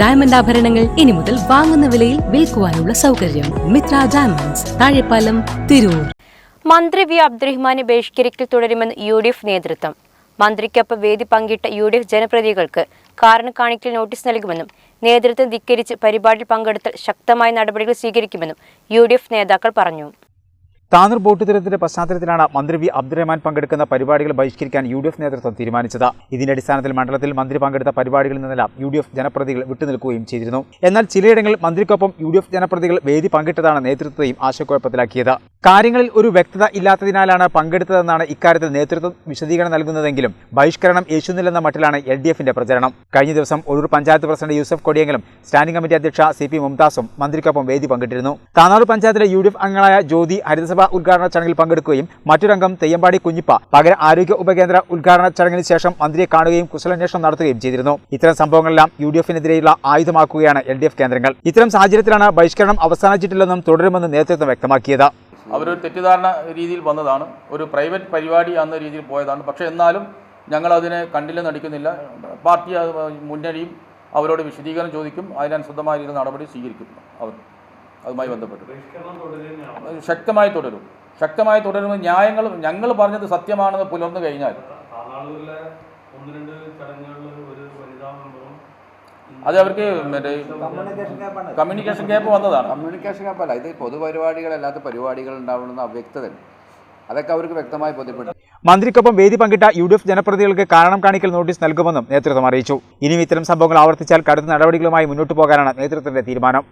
Diamond ആഭരണങ്ങൾ ഇനി മുതൽ വാങ്ങുന്ന വിലയിൽ വിൽക്കുവാനുള്ള സൗകര്യം. മിത്ര ഡയമണ്ട്സ് താഴെപ്പാലം തിരൂർ. മന്ത്രി വി. അബ്ദുറഹ്മാനെ ബഹിഷ്കരിക്കൽ തുടരുമെന്ന് യു ഡി എഫ് നേതൃത്വം. മന്ത്രിക്കൊപ്പം വേദി പങ്കിട്ട യു ഡി എഫ് ജനപ്രതിനിധികൾക്ക് കാരണം കാണിക്കൽ നോട്ടീസ് നൽകുമെന്നും നേതൃത്വം ധിക്കരിച്ച് പരിപാടിയിൽ പങ്കെടുത്താൽ ശക്തമായ നടപടികൾ സ്വീകരിക്കുമെന്നും യു നേതാക്കൾ പറഞ്ഞു. താനൂർ ബോട്ട് ദുരന്തത്തിന്റെ പശ്ചാത്തലത്തിലാണ് മന്ത്രി വി അബ്ദുറഹ്മാൻ പങ്കെടുക്കുന്ന പരിപാടികൾ ബഹിഷ്കരിക്കാൻ യു ഡി എഫ് നേതൃത്വം തീരുമാനിച്ചത്. ഇതിന്റെ അടിസ്ഥാനത്തിൽ മണ്ഡലത്തിൽ മന്ത്രി പങ്കെടുത്ത പരിപാടികളിൽ നിന്നെല്ലാം യു ഡി എഫ് ജനപ്രതികൾ വിട്ടുനിൽക്കുകയും ചെയ്തിരുന്നു. എന്നാൽ ചിലയിടങ്ങളിൽ മന്ത്രിക്കൊപ്പം യു ഡി എഫ് ജനപ്രതികൾ വേദി പങ്കിട്ടതാണ് നേതൃത്വത്തെയും ആശയക്കുഴപ്പത്തിലാക്കിയത്. കാര്യങ്ങളിൽ ഒരു വ്യക്തത ഇല്ലാത്തതിനാലാണ് പങ്കെടുത്തതെന്നാണ് ഇക്കാര്യത്തിൽ നേതൃത്വം വിശദീകരണം നൽകുന്നതെങ്കിലും ബഹിഷ്കരണം യേശുന്നില്ലെന്ന മട്ടിലാണ് എൽ ഡി എഫിന്റെ പ്രചരണം. കഴിഞ്ഞ ദിവസം ഒഴൂർ പഞ്ചായത്ത് പ്രസിഡന്റ് യൂസഫ് കൊടിയെങ്കിലും സ്റ്റാൻഡിംഗ് കമ്മിറ്റി അധ്യക്ഷ സി പി മുംതാസും മന്ത്രിക്കൊപ്പം വേദി പങ്കിട്ടിരുന്നു. താനാട് പഞ്ചായത്തിലെ യു ഡി എഫ് അംഗങ്ങളായ ജ്യോതി ഹരിതസഭ ഉദ്ഘാടന ചടങ്ങിൽ പങ്കെടുക്കുകയും മറ്റൊരംഗം തെയ്യമ്പാടി കുഞ്ഞിപ്പ പകര ആരോഗ്യ ഉപകേന്ദ്ര ഉദ്ഘാടന ചടങ്ങിന് ശേഷം മന്ത്രിയെ കാണുകയും കുശലാന്വേഷണം നടത്തുകയും ചെയ്തിരുന്നു. ഇത്തരം സംഭവങ്ങളെല്ലാം യു ഡി എഫിനെതിരെയുള്ള ആയുധമാക്കുകയാണ് എൽ ഡി എഫ് കേന്ദ്രങ്ങൾ. ഇത്തരം സാഹചര്യത്തിലാണ് ബഹിഷ്കരണം അവസാനിച്ചിട്ടില്ലെന്നും തുടരുമെന്ന് നേതൃത്വം വ്യക്തമാക്കിയത്. അവരൊരു തെറ്റിദ്ധാരണ രീതിയിൽ വന്നതാണ്. ഒരു പ്രൈവറ്റ് പരിപാടി എന്ന രീതിയിൽ പോയതാണ്. പക്ഷേ എന്നാലും ഞങ്ങളതിനെ കണ്ടില്ലെന്ന് നടിക്കുന്നില്ല. പാർട്ടി മുന്നണിയും അവരോട് വിശദീകരണം ചോദിക്കും. അതിനനുസൃതമായ രീതിയിൽ നടപടി സ്വീകരിക്കും അവർ. അതുമായി ബന്ധപ്പെട്ട്. ശക്തമായി തുടരും. ശക്തമായി തുടരുമ്പോൾ ന്യായങ്ങൾ ഞങ്ങൾ പറഞ്ഞത് സത്യമാണെന്ന് പുലർന്നു കഴിഞ്ഞാൽ ഒന്ന് രണ്ട് ചടങ്ങുകൾ അത് അവർക്ക് മറ്റേ കമ്മ്യൂണിക്കേഷൻ ഗ്യാപ്പ് വന്നതാണ്. കമ്മ്യൂണിക്കേഷൻ ഗ്യാപ്പല്ല ഇത് പൊതുപരിപാടികളല്ലാത്ത പരിപാടികൾ ഉണ്ടാവുന്ന അവ്യക്തത അതൊക്കെ അവർക്ക് വ്യക്തമായി ബോധ്യപ്പെട്ടു. മന്ത്രിക്കൊപ്പം വേദി പങ്കിട്ട യു ഡി എഫ് ജനപ്രതിനിധികൾക്ക് കാരണം കാണിക്കൽ നോട്ടീസ് നൽകുമെന്നും നേതൃത്വം അറിയിച്ചു. ഇനിയും ഇത്തരം സംഭവങ്ങൾ ആവർത്തിച്ചാൽ കടുത്ത നടപടികളുമായി മുന്നോട്ടു പോകാനാണ് നേതൃത്വത്തിന്റെ തീരുമാനം.